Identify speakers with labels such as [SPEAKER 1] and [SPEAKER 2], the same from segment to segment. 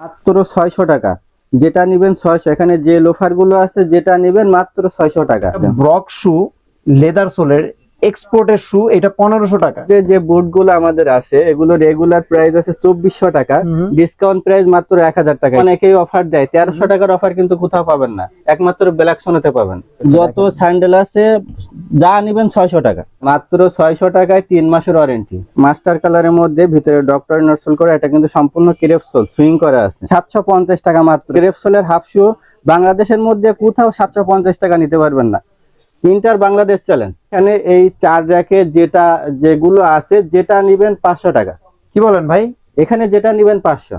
[SPEAKER 1] মাত্র ছয়শো টাকা। যেটা নিবেন ছয়শো। এখানে যে লোফারগুলো আছে, যেটা নিবেন মাত্র ছয়শো টাকা।
[SPEAKER 2] ব্রক শু লেদার সোলের এক্সপোর্টের শু এটা পনেরোশো টাকা।
[SPEAKER 1] যে বুটগুলো আমাদের আছে এগুলো রেগুলার প্রাইস আছে চব্বিশশো টাকা। ডিসকাউন্ট প্রাইস মাত্র এক হাজার টাকা। অনেকেই অফার দেয় তেরোশো টাকার অফার কিন্তু কোথাও পাবেন না। একমাত্র ব্ল্যাক সোনাতে পাবেন। যত স্যান্ডেল আছে যা নিবেন ছয়শো টাকা। মাত্র ছয়শো টাকায় তিন মাসের ওয়ারেন্টি মাস্টার কালারের মধ্যে ভিতরে ডক্টর নরসল করে এটা কিন্তু সম্পূর্ণ ক্রেপসোল সুইং করা আছে। সাতশো পঞ্চাশ টাকা মাত্র। ক্রেপসোলের হাফ শু বাংলাদেশের মধ্যে কোথাও সাতশো পঞ্চাশ টাকা নিতে পারবেন না। ইন্টার বাংলাদেশ চ্যালেঞ্জ এখানে এই চার র্যাকে যেটা যেগুলো আছে যেটা নিবেন পাঁচশো টাকা।
[SPEAKER 2] কি বলেন ভাই?
[SPEAKER 1] এখানে যেটা নিবেন পাঁচশো।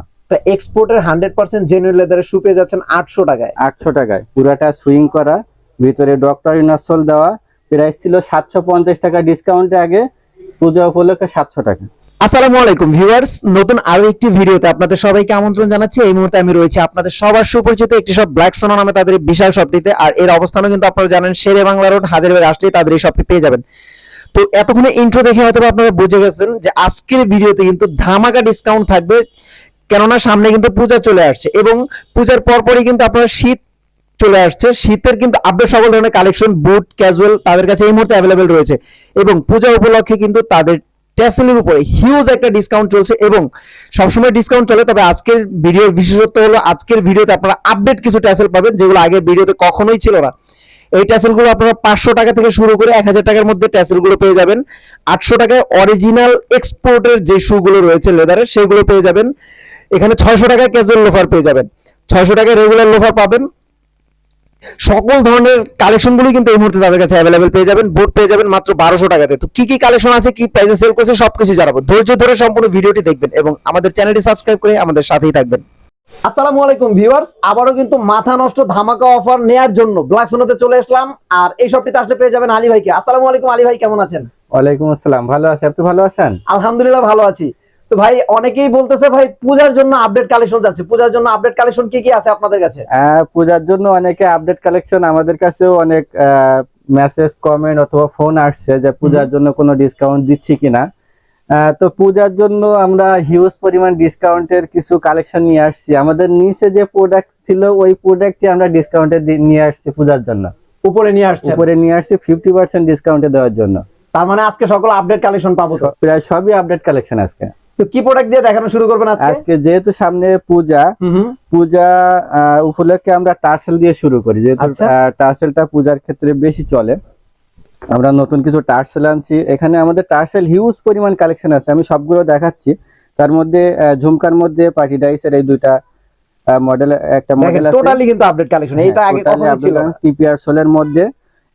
[SPEAKER 2] এক্সপোর্টের হান্ড্রেড পার্সেন্ট জেনুইন লেদারের শু পেয়ে যাচ্ছেন আটশো টাকায়।
[SPEAKER 1] আটশো টাকায়। পুরাটা সুইং করা ভিতরে ডক্টর ইনাসল দেওয়া। প্রাইস ছিল সাতশো পঞ্চাশ টাকা ডিসকাউন্টে আগে। পূজা উপলক্ষে সাতশো টাকা।
[SPEAKER 2] আসসালামু আলাইকুম, ভিউয়ার্স। নতুন আরও একটি ভিডিওতে আপনাদের সবাইকে আমন্ত্রণ জানাচ্ছি। এই মুহূর্তে আমি রয়েছি আপনাদের সবার সুপরিচিত একটি সব ব্ল্যাক সোনা নামে তাদের বিশাল শপটিতে আর এর অবস্থানও কিন্তু আপনারা জানেন, শেরে বাংলা রোড হাজারবাগ আসলেই তাদের এই শপটি পেয়ে যাবেন। তো এতক্ষণে ইন্ট্রো দেখে হয়তো আপনারা বুঝে গেছেন যে আজকের ভিডিওতে কিন্তু ধামাকা ডিসকাউন্ট থাকবে, কেননা সামনে কিন্তু পূজা চলে আসছে। এবং পূজার পরপরই কিন্তু আপনারা শীত চলে আসছে। শীতের কিন্তু আপডেট সকল ধরনের কালেকশন বুট ক্যাজুয়াল তাদের কাছে এই মুহূর্তে অ্যাভেলেবেল রয়েছে। এবং পূজা উপলক্ষে কিন্তু তাদের ট্যাসেলের উপরে হিউজ একটা ডিসকাউন্ট চলছে এবং সবসময় ডিসকাউন্ট চলে, তবে আজকের ভিডিওর বিশেষত্ব হলো আজকের ভিডিওতে আপনারা আপডেট কিছু ট্যাসেল পাবেন, যেগুলো আগের ভিডিওতে কখনোই ছিল না। এই ট্যাসেলগুলো আপনারা পাঁচশো টাকা থেকে শুরু করে এক হাজার টাকার মধ্যে ট্যাসেলগুলো পেয়ে যাবেন। আটশো টাকায় অরিজিনাল এক্সপোর্টের যে শুগুলো রয়েছে লেদারের সেগুলো পেয়ে যাবেন। এখানে ছয়শো টাকায় ক্যাজুয়াল লোফার পেয়ে যাবেন। ছয়শো টাকায় রেগুলার লোফার পাবেন। সকল ধরনের কালেকশনগুলো কিন্তু এই মুহূর্তে তাদের কাছে অ্যাভেলেবেল পেয়ে যাবেন। বোট পেয়ে যাবেন মাত্র বারোশো টাকাতে। তো কি কি কালেকশন আছে কি প্রাইসে সেল করছে সবকিছু জানাব। ধৈর্য ধরে সম্পূর্ণ ভিডিওটি দেখবেন এবং আমাদের চ্যানেলটি সাবস্ক্রাইব করে আমাদের সাথেই থাকবেন। আসসালামু আলাইকুম ভিউয়ার্স আবারও কিন্তু মাথা নষ্ট ধামাকা অফার নেয়ার জন্য ব্ল্যাক সোনাতে চলে আসলাম। আর এই সবটিতে আসলে পেয়ে যাবেন আলী ভাইকে। আসসালামু আলাইকুম আলী ভাই কেমন আছেন?
[SPEAKER 1] ওয়ালাইকুম আসসালাম। ভালো আছে। আপনি ভালো আছেন?
[SPEAKER 2] আলহামদুলিল্লাহ ভালো আছি। তো ভাই অনেকেই বলতেছে ভাই পূজার জন্য আপডেট কালেকশন যাচ্ছে। পূজার জন্য আপডেট কালেকশন কি কি আছে আপনাদের কাছে?
[SPEAKER 1] পূজার জন্য অনেকে আপডেট কালেকশন আমাদের কাছেও অনেক মেসেজ কমেন্ট অথবা ফোন আসছে যে পূজার জন্য কোনো ডিসকাউন্ট দিচ্ছি কিনা। তো পূজার জন্য আমরা হিউজ পরিমাণ ডিসকাউন্টের কিছু কালেকশন নিয়ে আসছি। আমাদের নিচে যে প্রোডাক্ট ছিল ওই প্রোডাক্টটি আমরা ডিসকাউন্টে নিয়ে আসছি পূজার জন্য।
[SPEAKER 2] উপরে নিয়ে আসছে
[SPEAKER 1] উপরে নিয়ে আসছি ফিফটি পার্সেন্ট ডিসকাউন্টে দেওয়ার জন্য।
[SPEAKER 2] তার মানে আজকে সকল আপডেট কালেকশন পাবো তো?
[SPEAKER 1] প্রায় সবই আপডেট কালেকশন আজকে।
[SPEAKER 2] তো কি প্রোডাক্ট দিয়ে দেখানো শুরু করবেন আজকে?
[SPEAKER 1] আজকে যেহেতু সামনে পূজা পূজা উপলক্ষে আমরা টার্সেল দিয়ে শুরু করি। যেহেতু
[SPEAKER 2] আচ্ছা।
[SPEAKER 1] টার্সেলটা পূজার ক্ষেত্রে বেশি চলে। আমরা নতুন কিছু টার্সেল আনছি। এখানে আমাদের টার্সেল হিউজ পরিমাণ কালেকশন আছে। আমি সবগুলো দেখাচ্ছি। তার মধ্যে ঝুমকার মধ্যে পার্টি ডাইসের এই দুইটা মডেল একটা মডেল আছে।
[SPEAKER 2] টোটালি কিন্তু আপডেট কালেকশন এইটা আগে কখনো ছিল
[SPEAKER 1] টিপিআর সোলের মধ্যে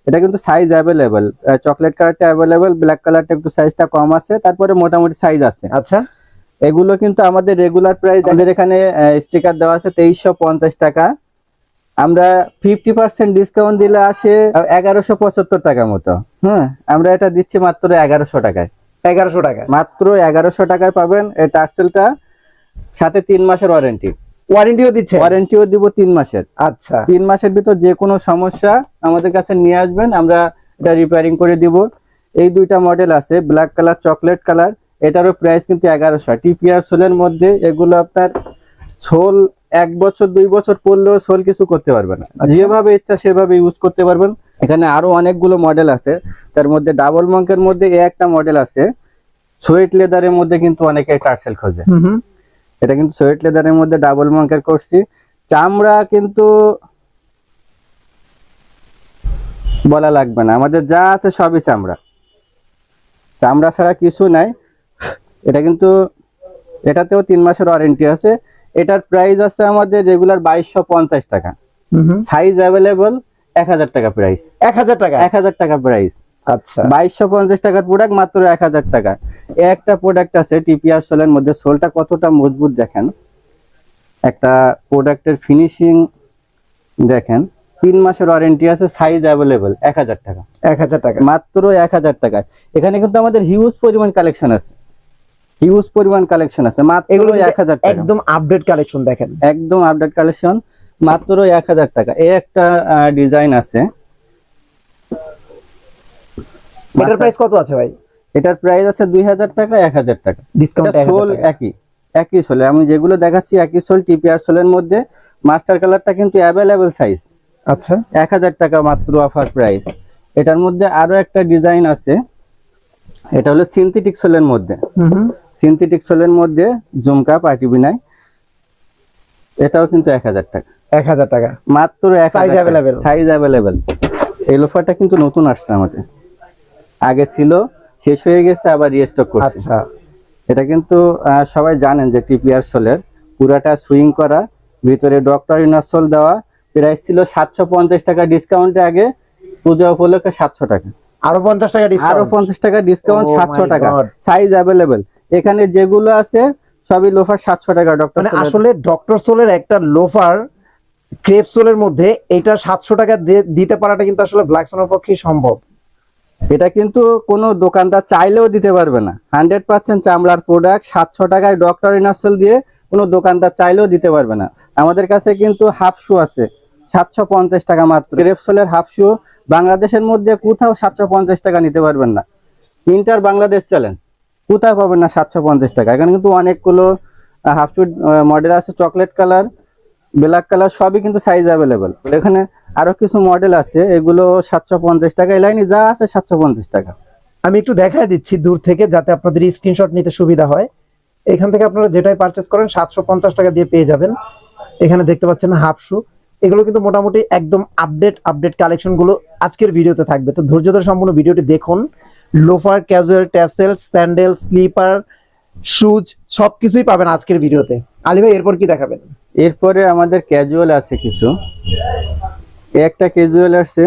[SPEAKER 1] এটা কিন্তু সাইজ অ্যাভেলেবেল চকলেট কালারটা অ্যাভেলেবেল ব্ল্যাক কালারটা একটু সাইজটা কম আছে তারপরে মোটামুটি সাইজ আছে।
[SPEAKER 2] আচ্ছা।
[SPEAKER 1] এগুলো কিন্তু আমাদের রেগুলার প্রাইস আমাদের এখানে স্টিকার দেওয়া আছে তেইশশো পঞ্চাশ টাকা। আমরা ফিফটি পার্সেন্ট ডিসকাউন্ট দিলে আসে এগারোশো পঁচাত্তর টাকা মতো। হ্যাঁ আমরা এটা দিচ্ছি মাত্র এগারোশো টাকায়।
[SPEAKER 2] এগারোশো টাকা
[SPEAKER 1] মাত্র এগারোশো টাকায় পাবেন এই টার্সেলটা সাথে তিন মাসের ওয়ারেন্টি
[SPEAKER 2] ওয়ারেন্টিও দিচ্ছে
[SPEAKER 1] ওয়ারেন্টিও দিব তিন মাসের।
[SPEAKER 2] আচ্ছা।
[SPEAKER 1] তিন মাসের ভিতর যে কোনো সমস্যা আমাদের কাছে নিয়ে আসবেন আমরা এটা রিপেয়ারিং করে দিব। এই দুইটা মডেল আছে ব্ল্যাক কালার চকলেট কালার এটারও প্রাইস কিন্তু এগারোশো। টিপিআর সোলের মধ্যে এগুলো আপনার সোল এক বছর দুই বছর পরলেও সোল কিছু করতে পারবে না।
[SPEAKER 2] আচ্ছা।
[SPEAKER 1] যেভাবে ইচ্ছা সেভাবে ইউজ করতে পারবেন। এখানে আরও অনেকগুলো মডেল আছে। তার মধ্যে ডাবল মঙ্কের মধ্যে একটা মডেল আছে। সোয়েট লেদারের মধ্যে কিন্তু অনেকে টার্সেল খোঁজে। এটা কিন্তু সোয়েট লেদারের মধ্যে ডাবল মঙ্কের করছি। চামড়া কিন্তু বলা লাগবে না। আমাদের যা আছে সবই চামড়া। চামড়া ছাড়া কিছু নাই। এটা কিন্তু এটাতেও তিন মাসের ওয়ারেন্টি আছে। এটার প্রাইস আছে আমাদের রেগুলার বাইশশো পঞ্চাশ টাকা। সাইজ অ্যাভেলেবল এক হাজার টাকা প্রাইস
[SPEAKER 2] এক হাজার টাকা?
[SPEAKER 1] এক হাজার টাকা প্রাইস
[SPEAKER 2] আচ্ছা।
[SPEAKER 1] বাইশশো পঞ্চাশ টাকার প্রোডাক্ট মাত্র এক হাজার টাকা। এ একটা প্রোডাক্ট আছে টিপিআর সোলের মধ্যে সোলটা কতটা মজবুত দেখেন? একটা প্রোডাক্টের ফিনিশিং দেখেন তিন মাসের ওয়ারেন্টি আছে সাইজ অ্যাভেলেবল এক হাজার টাকা।
[SPEAKER 2] এক হাজার টাকা।
[SPEAKER 1] মাত্র এক হাজার টাকায়। এখানে কিন্তু আমাদের হিউজ পরিমাণ কালেকশন আছে। হিউজ পরিমাণ কালেকশন আছে মাত্র এক হাজার টাকা।
[SPEAKER 2] একদম আপডেট কালেকশন দেখেন।
[SPEAKER 1] একদম আপডেট কালেকশন মাত্র এক হাজার টাকা। এই একটা ডিজাইন আছে।
[SPEAKER 2] এটার প্রাইস কত আছে ভাই?
[SPEAKER 1] এটার প্রাইস আছে দুই হাজার টাকা এক হাজার টাকা।
[SPEAKER 2] ডিসকাউন্ট
[SPEAKER 1] সোল একই একই সোলে। আমি যেগুলো দেখাচ্ছি একই সোল টিপিআর সোলের মধ্যে মাস্টার কালারটা কিন্তু অ্যাভেলেবেল সাইজ
[SPEAKER 2] আচ্ছা।
[SPEAKER 1] এক হাজার টাকা মাত্র অফার প্রাইস এটার মধ্যে আরও একটা ডিজাইন আছে। এটা হলো সিনথেটিক সোলের মধ্যে। সিনথেটিক সোলের মধ্যে ঝুমকা পার্টি বিনাই এটাও কিন্তু এক হাজার টাকা।
[SPEAKER 2] এক হাজার টাকা।
[SPEAKER 1] মাত্র এক
[SPEAKER 2] Size available?
[SPEAKER 1] সাইজ অ্যাভেলেবেল এই লোফারটা কিন্তু নতুন আসছে আমাদের। আগে ছিল শেষ হয়ে গেছে আবার রিস্টক করছে।
[SPEAKER 2] আচ্ছা।
[SPEAKER 1] এটা কিন্তু সবাই জানেন যে টিপিআর সোলের পুরাটা সুইং করা ভিতরে ডক্টর ইনাসোল দেওয়া প্রাইস ছিল সাতশো পঞ্চাশ টাকা ডিসকাউন্টে আগে পূজা উপলক্ষে সাতশো টাকা।
[SPEAKER 2] আরও পঞ্চাশ টাকা আরও
[SPEAKER 1] পঞ্চাশ টাকা ডিসকাউন্ট
[SPEAKER 2] Oh
[SPEAKER 1] সাতশো টাকা। সাইজ অ্যাভেলেবেল এখানে যেগুলো আছে সবই লোফার সাতশো টাকা ডক্টর
[SPEAKER 2] মানে আসলে ডক্টর সোলের একটা লোফার ক্রেপ সোলের মধ্যে এটা সাতশো টাকা দিতে পারাটা কিন্তু আসলে ব্ল্যাক সোনার পক্ষে সম্ভব।
[SPEAKER 1] এটা কিন্তু কোনো দোকানদার চাইলেও দিতে পারবে না। হান্ড্রেড পার্সেন্ট চামড়ার প্রোডাক্ট সাতশো টাকায় ডক্টর ইনার্সেল দিয়ে কোনো দোকানদার চাইলেও দিতে পারবে না। আমাদের কাছে কিন্তু হাফ শু আছে, সাতশো পঞ্চাশ টাকা মাত্র। রেপসোলের হাফ শু বাংলাদেশের মধ্যে কোথাও সাতশো পঞ্চাশ টাকা নিতে পারবেন না। ইন্টার বাংলাদেশ চ্যালেঞ্জ কোথায় পাবেন না সাতশো পঞ্চাশ টাকা। এখানে কিন্তু অনেকগুলো হাফ শু মডেল আছে চকলেট কালার ব্ল্যাক কালার সবই কিন্তু সাইজ অ্যাভেলেবেল এখানে আরও কিছু মডেল আছে, এগুলো সাতশো পঞ্চাশ টাকা। এই লাইনে যা আছে সাতশো পঞ্চাশ টাকা।
[SPEAKER 2] আমি একটু দেখাই দিচ্ছি দূর থেকে, যাতে আপনাদের স্ক্রিনশট নিতে সুবিধা হয়। এখান থেকে আপনারা যেটাই পারচেস করেন, সাতশো পঞ্চাশ টাকা দিয়ে পেয়ে যাবেন। এখানে দেখতে পাচ্ছেন হাফ শু এগুলো কিন্তু মোটামুটি একদম আপডেট আপডেট কালেকশনগুলো আজকের ভিডিওতে থাকবে। তো ধৈর্য ধরে সম্পূর্ণ ভিডিওটি দেখুন। Loafer casual tassel sandal slipper shoes সবকিছুই পাবেন আজকের ভিডিওতে। আলী ভাই এরপর কি দেখাবেন?
[SPEAKER 1] এরপরে আমাদের ক্যাজুয়াল আছে কিছু। একটা ক্যাজুয়াল আছে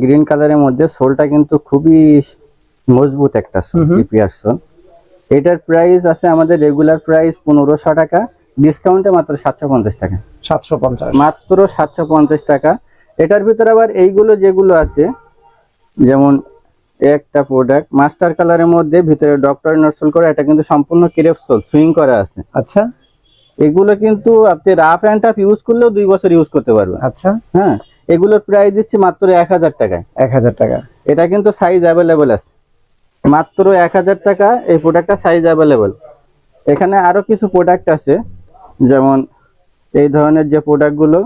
[SPEAKER 1] গ্রিন কালারের মধ্যে সোলটা কিন্তু খুবই মজবুত একটা সোল। TPR sole. এটার প্রাইস আছে আমাদের রেগুলার প্রাইস পনেরোশো টাকা ডিসকাউন্টে মাত্র সাতশো পঞ্চাশ টাকা।
[SPEAKER 2] সাতশো পঞ্চাশ।
[SPEAKER 1] মাত্র সাতশো পঞ্চাশ টাকা। এটার ভিতরে আবার এইগুলো যেগুলো আছে যেমন একটা প্রোডাক্ট মাস্টার কালারের মধ্যে ভিতরে ডক্টর নরসল করা এটা কিন্তু সম্পূর্ণ ক্রেপ সোল সুইং করা আছে।
[SPEAKER 2] আচ্ছা।
[SPEAKER 1] এগুলো কিন্তু আপনি রাফ অ্যান্ড টাফ ইউজ করলেও দুই বছর ইউজ করতে পারবেন।
[SPEAKER 2] আচ্ছা।
[SPEAKER 1] হ্যাঁ এগুলোর প্রাইস দিচ্ছি মাত্র এক হাজার টাকায়।
[SPEAKER 2] এক হাজার টাকা।
[SPEAKER 1] এটা কিন্তু সাইজ অ্যাভেলেবেল আছে। মাত্র এক হাজার টাকা এই প্রোডাক্টটা সাইজ অ্যাভেলেবেল এখানে আরও কিছু প্রোডাক্ট আছে যেমন এই ধরনের যে প্রোডাক্টগুলো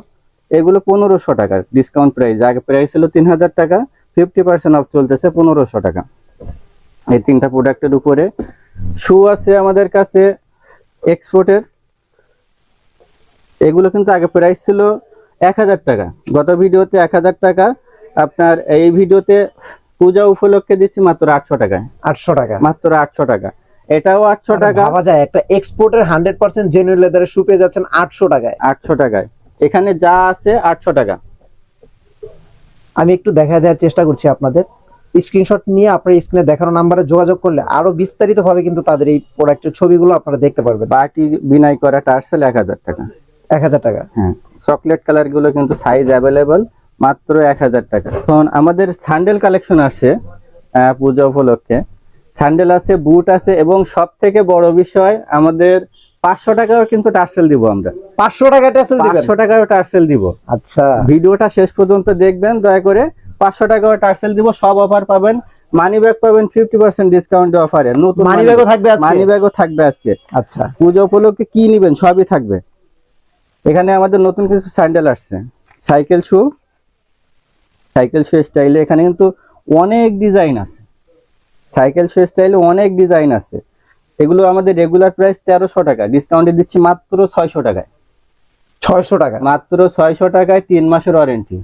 [SPEAKER 1] এগুলো পনেরোশো টাকার ডিসকাউন্ট প্রাইস আগে প্রাইস ছিল তিন হাজার টাকা ফিফটি পার্সেন্ট অফ চলতেছে পনেরোশো টাকা। এই তিনটা প্রোডাক্টের উপরে শু আছে আমাদের কাছে এক্সপোর্টের এগুলো কিন্তু আগে প্রাইস ছিল এক হাজার টাকা। গত ভিডিওতে এক হাজার টাকা আপনার এই ভিডিওতে পূজা উপলক্ষে দিচ্ছি মাত্র আটশো টাকায়।
[SPEAKER 2] আটশো টাকা।
[SPEAKER 1] মাত্র আটশো টাকা। এটাও আটশো
[SPEAKER 2] মানে
[SPEAKER 1] টাকা।
[SPEAKER 2] ভাবা যায় একটা এক্সপোর্টের হান্ড্রেড পার্সেন্ট জেনুইন লেদারের শু পেয়ে যাচ্ছেন আটশো টাকায়।
[SPEAKER 1] আটশো টাকায়। এখানে যা আছে আটশো টাকা।
[SPEAKER 2] আমি একটু দেখা দেওয়ার চেষ্টা করছি আপনাদের। স্ক্রিনশট নিয়ে আপনার স্ক্রিনে দেখানো নাম্বারে যোগাযোগ করলে আরও বিস্তারিত ভাবে কিন্তু তাদের এই প্রোডাক্টের ছবিগুলো আপনারা দেখতে পারবেন।
[SPEAKER 1] বাটি বিনাই করা টার্সেল এক হাজার টাকা।
[SPEAKER 2] এক হাজার টাকা।
[SPEAKER 1] হ্যাঁ চকলেট কালারগুলো কিন্তু সাইজ অ্যাভেলেবল মাত্র এক হাজার টাকা। এখন আমাদের স্যান্ডেল কালেকশন আছে পূজা উপলক্ষে। স্যান্ডেল আছে বুট আছে এবং সব থেকে বড় বিষয় আমাদের পাঁচশো টাকাও কিন্তু টার্সেল দিব আমরা।
[SPEAKER 2] পাঁচশো টাকা দিবেন?
[SPEAKER 1] পাঁচশো টাকাও টার্সেল দিব।
[SPEAKER 2] আচ্ছা।
[SPEAKER 1] ভিডিওটা শেষ পর্যন্ত দেখবেন দয়া করে পাঁচশো টাকাও টার্সেল দিব সব অফার পাবেন। মানি ব্যাগ পাবেন ফিফটি পার্সেন্ট ডিসকাউন্ট অফারে নতুন
[SPEAKER 2] মানি ব্যাগও থাকবে আজকে?
[SPEAKER 1] মানি ব্যাগও থাকবে আজকে।
[SPEAKER 2] আচ্ছা।
[SPEAKER 1] পুজো উপলক্ষে কি নিবেন সবই থাকবে। এখানে আমাদের নতুন কিছু স্যান্ডেল আসছে। সাইকেল শু সাইকেল শু স্টাইলে এখানে কিন্তু অনেক ডিজাইন আছে। সাইকেল শু স্টাইলে অনেক ডিজাইন আছে। এগুলো আমাদের রেগুলার প্রাইস তেরোশো টাকা। ডিসকাউন্টে দিচ্ছি মাত্র ছয়শো টাকায়।
[SPEAKER 2] ছয়শো টাকা
[SPEAKER 1] মাত্র ছয়শো টাকায় তিন মাসের ওয়ারেন্টি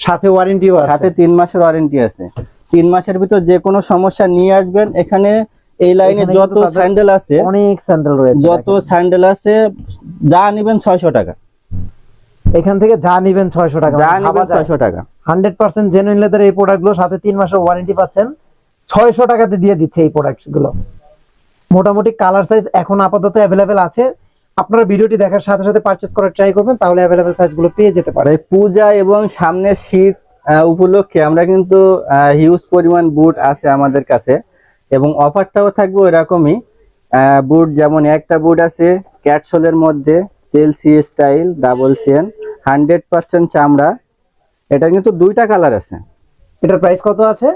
[SPEAKER 2] সাথে ওয়ারেন্টি
[SPEAKER 1] সাথে তিন মাসের ওয়ারেন্টি আছে। তিন মাসের ভিতর যে কোনো সমস্যা নিয়ে আসবেন। এখানে এই লাইনে যত স্যান্ডেল আছে
[SPEAKER 2] অনেক স্যান্ডেল রয়েছে
[SPEAKER 1] যত স্যান্ডেল আছে যা নিবেন ছয়শো টাকা।
[SPEAKER 2] এখান থেকে যা নিবেন ছয়শো টাকা।
[SPEAKER 1] যা নিবেন ছয়শো টাকা।
[SPEAKER 2] হান্ড্রেড পার্সেন্ট জেনুইন লেদার এই প্রোডাক্টগুলো সাথে তিন মাসের ওয়ারেন্টি পাচ্ছেন। ছয়শো টাকাতে দিয়ে দিচ্ছে এই প্রোডাক্টগুলো। মোটামুটি কালার সাইজ এখন আপাতত অ্যাভেলেবেল আছে। আপনারা ভিডিওটি দেখার সাথে সাথে পারচেস করার ট্রাই করবেন তাহলে অ্যাভেলেবেল সাইজগুলো পেয়ে যেতে পারে
[SPEAKER 1] পূজা এবং সামনে শীত উপলক্ষে আমরা কিন্তু হিউজ পরিমাণ বুট আছে আমাদের কাছে। এবং অফারটাও থাকবে ওইরকমই। বুট যেমন একটা বুট আছে ক্যাটসোলের মধ্যে Chelsea style double chain hundred percent চামড়া। এটা কিন্তু দুইটা কালার আছে।
[SPEAKER 2] এটার প্রাইস কত আছে?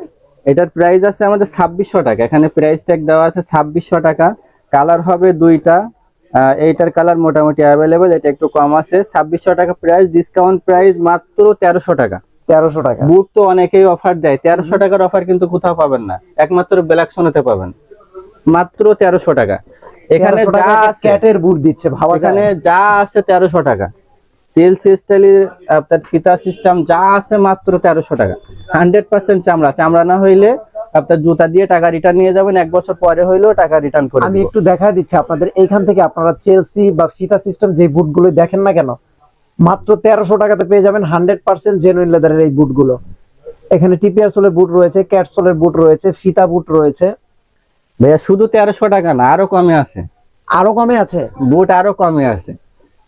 [SPEAKER 1] এটার প্রাইস আছে আমাদের ছাব্বিশশো টাকা। এখানে প্রাইস ট্যাগ দেওয়া আছে ছাব্বিশশো টাকা। কালার হবে দুইটা। এইটার কালার মোটামুটি অ্যাভেলেবেল এটা একটু কম আছে। ছাব্বিশশো টাকা প্রাইস ডিসকাউন্ট প্রাইস মাত্র তেরোশো টাকা।
[SPEAKER 2] তেরোশো টাকা।
[SPEAKER 1] বুট তো অনেকেই অফার দেয়। তেরোশো টাকার অফার কিন্তু কোথাও পাবেন না। একমাত্র ব্ল্যাক সোনাতে পাবেন। মাত্র তেরোশো টাকা। এখানে যা
[SPEAKER 2] ক্যাটের বুট দিচ্ছে ভাবা
[SPEAKER 1] এখানে যা আছে তেরোশো টাকা। তেল স্টাইলের আপনার ফিতা সিস্টেম যা আছে মাত্র তেরোশো টাকা। হান্ড্রেড পার্সেন্ট চামড়া। চামড়া না হইলে আপনার জুতা দিয়ে টাকা রিটার্ন নিয়ে যাবেন এক বছর পরে হইলেও টাকা রিটার্ন করে
[SPEAKER 2] আমি একটু দেখা দিচ্ছি আপনাদের এইখান থেকে আপনারা চেলসি বা ফিতা সিস্টেম যে বুটগুলো দেখেন না কেন মাত্র তেরোশো টাকাতে পেয়ে যাবেন হান্ড্রেড পার্সেন্ট জেনুইন লেদারের এই বুটগুলো এখানে টিপিআর সোলের বুট রয়েছে ক্যাট সোলের বুট রয়েছে ফিতা বুট রয়েছে।
[SPEAKER 1] ভাইয়া শুধু তেরোশো টাকা না আরও কমে আছে।
[SPEAKER 2] আরও কমে আছে?
[SPEAKER 1] বুট আরও কমে আছে।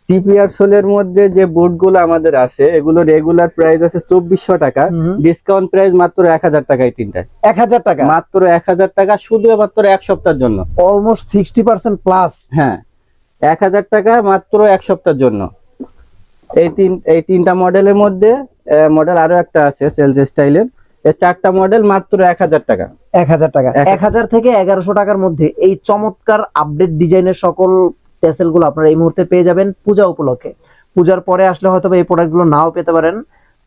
[SPEAKER 1] টিপিআর সোলের মধ্যে যে বুটগুলো আমাদের আছে এগুলো রেগুলার প্রাইস আছে চব্বিশশো টাকা। ডিসকাউন্ট প্রাইস মাত্র এক হাজার টাকায় তিনটা
[SPEAKER 2] এক হাজার টাকা?
[SPEAKER 1] মাত্র এক হাজার টাকা শুধু মাত্র এক সপ্তাহের জন্য।
[SPEAKER 2] অলমোস্ট সিক্সটি পার্সেন্ট প্লাস
[SPEAKER 1] হ্যাঁ এক হাজার টাকা মাত্র এক সপ্তাহের জন্য। এই তিন এই তিনটা মডেলের মধ্যে মডেল আরও একটা আছে সেলস স্টাইলের এই চারটা মডেল মাত্র এক হাজার টাকা।
[SPEAKER 2] এক হাজার টাকা।
[SPEAKER 1] এক
[SPEAKER 2] হাজার থেকে এগারোশো টাকার মধ্যে এই চমৎকার আপডেট ডিজাইনের সকল টেসেলগুলো আপনারা এই মুহূর্তে পেয়ে যাবেন পূজা উপলক্ষে। পূজার পরে আসলে হয়তো এই প্রোডাক্টগুলো নাও পেতে পারেন।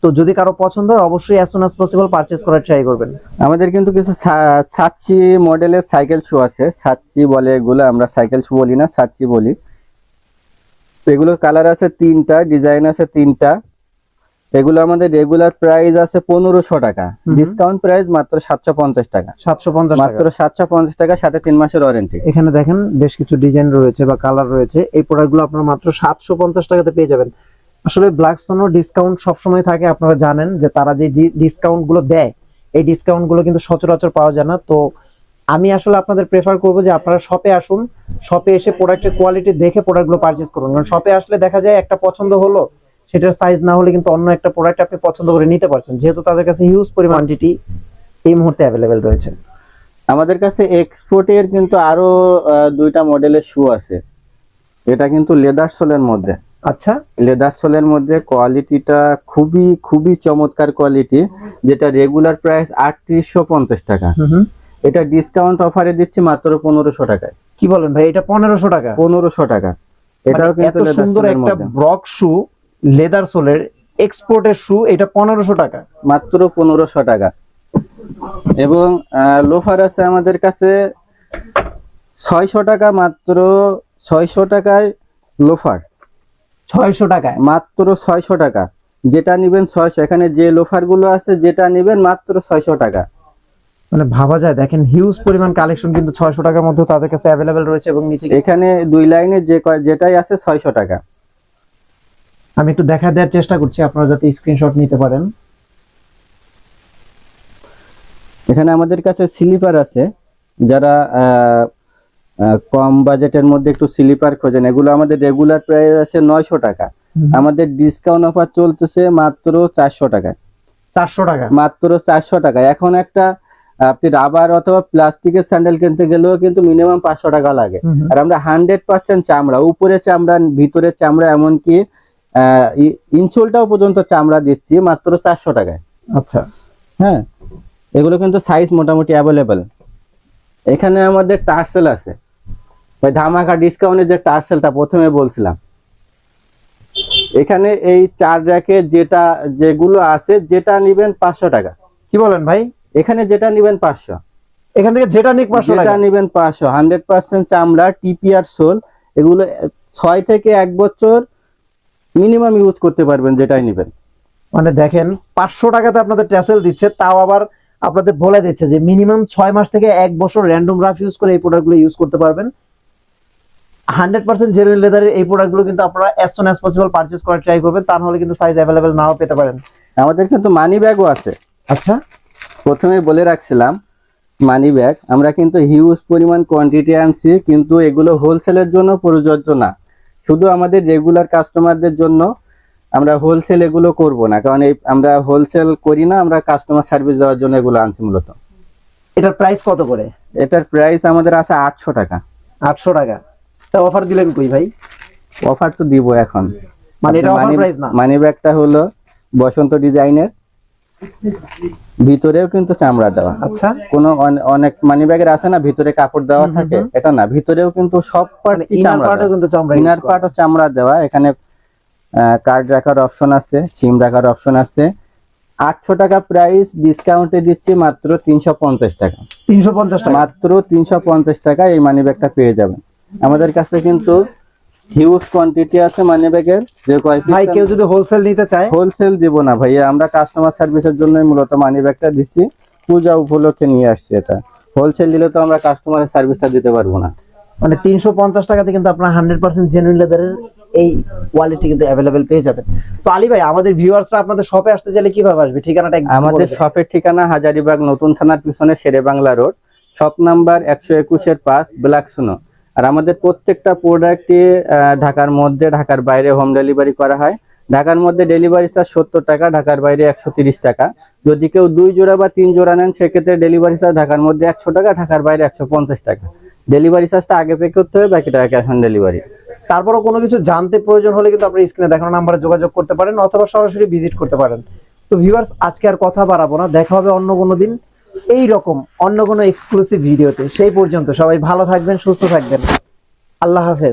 [SPEAKER 2] তো যদি কারও পছন্দ হয়, অবশ্যই as soon as possible purchase করার ট্রাই করবেন।
[SPEAKER 1] আমাদের কিন্তু কিছু সাচ্চি মডেলের সাইকেল শু আছে। সাচ্চি বলে এগুলো আমরা সাইকেল শু বলি না সাচ্চি বলি। এগুলোর কালার আছে তিনটা, ডিজাইন আছে তিনটা। এগুলো আমাদের রেগুলার প্রাইস আছে পনেরোশো টাকা। ডিসকাউন্ট প্রাইস মাত্র সাতশো পঞ্চাশ টাকা।
[SPEAKER 2] সাতশো পঞ্চাশ
[SPEAKER 1] মাত্র সাতশো পঞ্চাশ টাকা সাথে তিন মাসের ওয়ারেন্টি
[SPEAKER 2] এখানে দেখেন বেশ কিছু ডিজাইন রয়েছে বা কালার রয়েছে। এই প্রোডাক্টগুলো আপনারা মাত্র সাতশো পঞ্চাশ টাকাতে পেয়ে যাবেন। আসলে ব্ল্যাক স্টোনও ডিসকাউন্ট সবসময় থাকে আপনারা জানেন যে তারা যে ডিসকাউন্টগুলো দেয় এই ডিসকাউন্টগুলো কিন্তু সচরাচর পাওয়া যায় না। তো আমি আসলে আপনাদের প্রেফার করব যে আপনারা শপে আসুন শপে এসে প্রোডাক্টের কোয়ালিটি দেখে প্রোডাক্টগুলো পারচেজ করুন। কারণ শপে আসলে দেখা যায় একটা পছন্দ হলো সেটার সাইজ না হলে কিন্তু অন্য একটা প্রোডাক্ট আপনি পছন্দ করে নিতে পারছেন। যেহেতু তাদের কাছে হিউজ পরিমাণ কোয়ান্টিটি এই মুহূর্তে অ্যাভেলেবেল রয়েছে।
[SPEAKER 1] আমাদের কাছে এক্সপোর্টের কিন্তু আরও দুইটা মডেলের শু আছে। এটা কিন্তু লেদার সোলের মধ্যে।
[SPEAKER 2] আচ্ছা।
[SPEAKER 1] লেদার সোলের মধ্যে কোয়ালিটিটা খুবই খুবই চমৎকার কোয়ালিটি যেটা রেগুলার প্রাইস আটত্রিশশো পঞ্চাশ টাকা। এটা ডিসকাউন্ট অফারে দিচ্ছি মাত্র পনেরোশো টাকায়।
[SPEAKER 2] কি বলেন ভাই এটা পনেরোশো টাকা?
[SPEAKER 1] পনেরোশো টাকা। এটাও
[SPEAKER 2] মানে
[SPEAKER 1] কিন্তু
[SPEAKER 2] এত সুন্দর একটা ব্রক শু লেদার সোলের এক্সপোর্টের শু এটা পনেরোশো টাকা।
[SPEAKER 1] মাত্র পনেরোশো টাকা। এবং লোফার আছে আমাদের কাছে ছয়শো টাকা মাত্র ছয়শো টাকায় লোফার।
[SPEAKER 2] ছয়শো টাকায়?
[SPEAKER 1] মাত্র ছয়শো টাকা। যেটা নিবেন ছয়শো এখানে যে লোফারগুলো আছে যেটা নিবেন মাত্র ছয়শো টাকা।
[SPEAKER 2] মানে ভাবা যায় দেখেন হিউজ পরিমাণ কালেকশন কিন্তু ছয়শো টাকার মধ্যে তাদের কাছে অ্যাভেলেবেল রয়েছে এবং নিচে
[SPEAKER 1] এখানে দুই লাইনে যে কয়- যেটাই আছে ছয়শো টাকা।
[SPEAKER 2] আমি একটু দেখা দেওয়ার চেষ্টা করছি আপনারা যাতে স্ক্রিনশট নিতে পারেন।
[SPEAKER 1] এখানে আমাদের কাছে স্লিপার আছে। যারা কম বাজেটের মধ্যে একটু স্লিপার খোঁজেন এগুলো আমাদের রেগুলার প্রাইস আছে নয়শো টাকা। আমাদের ডিসকাউন্ট অফার চলতেছে মাত্র চারশো টাকা।
[SPEAKER 2] চারশো টাকা।
[SPEAKER 1] মাত্র চারশো টাকা। এখন একটা আপনি রাবার অথবা প্লাস্টিকের স্যান্ডেল কিনতে গেলেও কিন্তু মিনিমাম পাঁচশো টাকা লাগে। আর আমরা হান্ড্রেড পার্সেন্ট চামড়া উপরে চামড়া ভিতরে চামড়া এমনকি ইনসোলটাও পর্যন্ত চামড়া দিচ্ছি মাত্র চারশো টাকায়।
[SPEAKER 2] আচ্ছা।
[SPEAKER 1] হ্যাঁ? এগুলো কিন্তু সাইজ মোটামুটি অ্যাভেলেবেল এখানে আমাদের টার্সেল আছে। ওই ধামাকা ডিসকাউন্টের যে টার্সেলটা প্রথমে বলছিলাম। এখানে এই চার র্যাকে যেটা যেগুলো আছে যেটা নিবেন পাঁচশো টাকা।
[SPEAKER 2] কি বলেন ভাই?
[SPEAKER 1] এখানে যেটা নিবেন পাঁচশো।
[SPEAKER 2] এখান থেকে যেটা নিক পাঁচশো
[SPEAKER 1] যেটা নিবেন পাঁচশো। হান্ড্রেড পার্সেন্ট চামড়া টিপিআর সোল এগুলো ছয় থেকে এক বছর মিনিমাম ইউজ করতে পারবেন যেটাই নেবেন।
[SPEAKER 2] মানে দেখেন পাঁচশো টাকাতে আপনাদের ট্যাসেল দিচ্ছে তাও আবার আপনাদের বলে দিচ্ছে যে মিনিমাম ছয় মাস থেকে এক বছর র্যান্ডম রাফ ইউজ করে এই প্রোডাক্টগুলো ইউজ করতে পারবেন। হান্ড্রেড পার্সেন্ট জেনুইন লেদারের এই প্রোডাক্টগুলো কিন্তু আপনারা as soon as possible purchase করার ট্রাই করবেন তা নাহলে কিন্তু সাইজ অ্যাভেলেবেল নাও পেতে পারেন।
[SPEAKER 1] আমাদের কিন্তু মানি ব্যাগও আছে।
[SPEAKER 2] আচ্ছা।
[SPEAKER 1] প্রথমে বলে রাখছিলাম মানি ব্যাগ আমরা কিন্তু হিউজ পরিমাণ কোয়ান্টিটি আনছি কিন্তু এগুলো হোলসেলের জন্য প্রযোজ্য না। শুধু আমাদের রেগুলার কাস্টমারদের জন্য আমরা হোলসেল এগুলো করব না কারণ এই আমরা হোলসেল করি না আমরা কাস্টমার সার্ভিস দেওয়ার জন্য এগুলো আনছি মূলত।
[SPEAKER 2] এটার প্রাইস কত করে?
[SPEAKER 1] এটার প্রাইস আমাদের আছে আটশো টাকা।
[SPEAKER 2] আটশো টাকা। তা অফার দিলেন কই ভাই?
[SPEAKER 1] অফার তো দিব এখন।
[SPEAKER 2] মানে এটা অফার প্রাইস না?
[SPEAKER 1] মানি ব্যাগটা হলো বসন্ত ডিজাইনের ভিতরেও কিন্তু চামড়া দেওয়া।
[SPEAKER 2] আচ্ছা।
[SPEAKER 1] কোন অনেক মানি ব্যাগের আছে না ভিতরে কাপড় দেওয়া থাকে? এটা না ভিতরেও কিন্তু সব পার্টি
[SPEAKER 2] ইনার
[SPEAKER 1] চামড়া
[SPEAKER 2] পার্টও কিন্তু চামড়া
[SPEAKER 1] ইনার পার্টও চামড়া দেওয়া। এখানে কার্ড রাখার অপশন আছে সিম রাখার অপশন আছে। আটশো টাকা প্রাইস ডিসকাউন্টে দিচ্ছি মাত্র তিনশো পঞ্চাশ টাকা।
[SPEAKER 2] তিনশো পঞ্চাশ টাকা।
[SPEAKER 1] মাত্র তিনশো পঞ্চাশ টাকা এই মানি ব্যাগটা পেয়ে যাবেন। আমাদের কাছে কিন্তু হিউজ কোয়ান্টিটি আছে মানি ব্যাগের যে
[SPEAKER 2] ভাই কেউ যদি হোলসেল নিতে চায়?
[SPEAKER 1] হোলসেল দিব না ভাইয়া আমরা কাস্টমার সার্ভিসের জন্য মূলত মানি ব্যাগটা দিচ্ছি পূজা উপলক্ষে নিয়ে আসছি এটা। হোলসেল দিলে তো আমরা কাস্টমারের সার্ভিসটা দিতে পারব না।
[SPEAKER 2] মানে তিনশো পঞ্চাশ টাকাতে কিন্তু আপনার হান্ড্রেড পার্সেন্ট জেনুইন লেদারের এই কোয়ালিটি কিন্তু অ্যাভেলেবেল পেয়ে যাবেন। তো আলী ভাই আমাদের ভিউয়ার্সরা আপনাদের শপে আসতে চাইলে কীভাবে আসবে? ঠিকানাটা
[SPEAKER 1] আমাদের শপের ঠিকানা হাজারিবাগ নতুন থানার পিছনে Shere Bangla road. Shop number একশো একুশের পাঁচ ব্ল্যাক সুনো। আর আমাদের প্রত্যেকটা প্রোডাক্টই ঢাকার মধ্যে, ঢাকার বাইরে হোম ডেলিভারি করা হয়। ঢাকার মধ্যে ডেলিভারি চার্জ সত্তর টাকা, ঢাকার বাইরে একশো টাকা। যদি কেউ দুই জোড়া বা তিন জোড়া নেন, সেক্ষেত্রে ডেলিভারি চার্জ ঢাকার মধ্যে একশো টাকা, ঢাকার বাইরে একশো পঞ্চাশ টাকা। ডেলিভারি চার্জটা আগে পে করতে হবে বাকি টাকা ক্যাশ অন ডেলিভারি
[SPEAKER 2] তারপরও কোনো কিছু জানতে প্রয়োজন হলে কিন্তু আপনি স্ক্রিনে দেখানো নাম্বারে যোগাযোগ করতে পারেন, অথবা সরাসরি ভিজিট করতে পারেন। তো ভিউয়ার্স আজকে আর কথা বাড়াবো না। দেখা হবে অন্য কোনো দিন। এই রকম অন্য কোনো এক্সক্লুসিভ ভিডিওতে সেই পর্যন্ত সবাই ভালো থাকবেন, সুস্থ থাকবেন। আল্লাহ হাফেজ।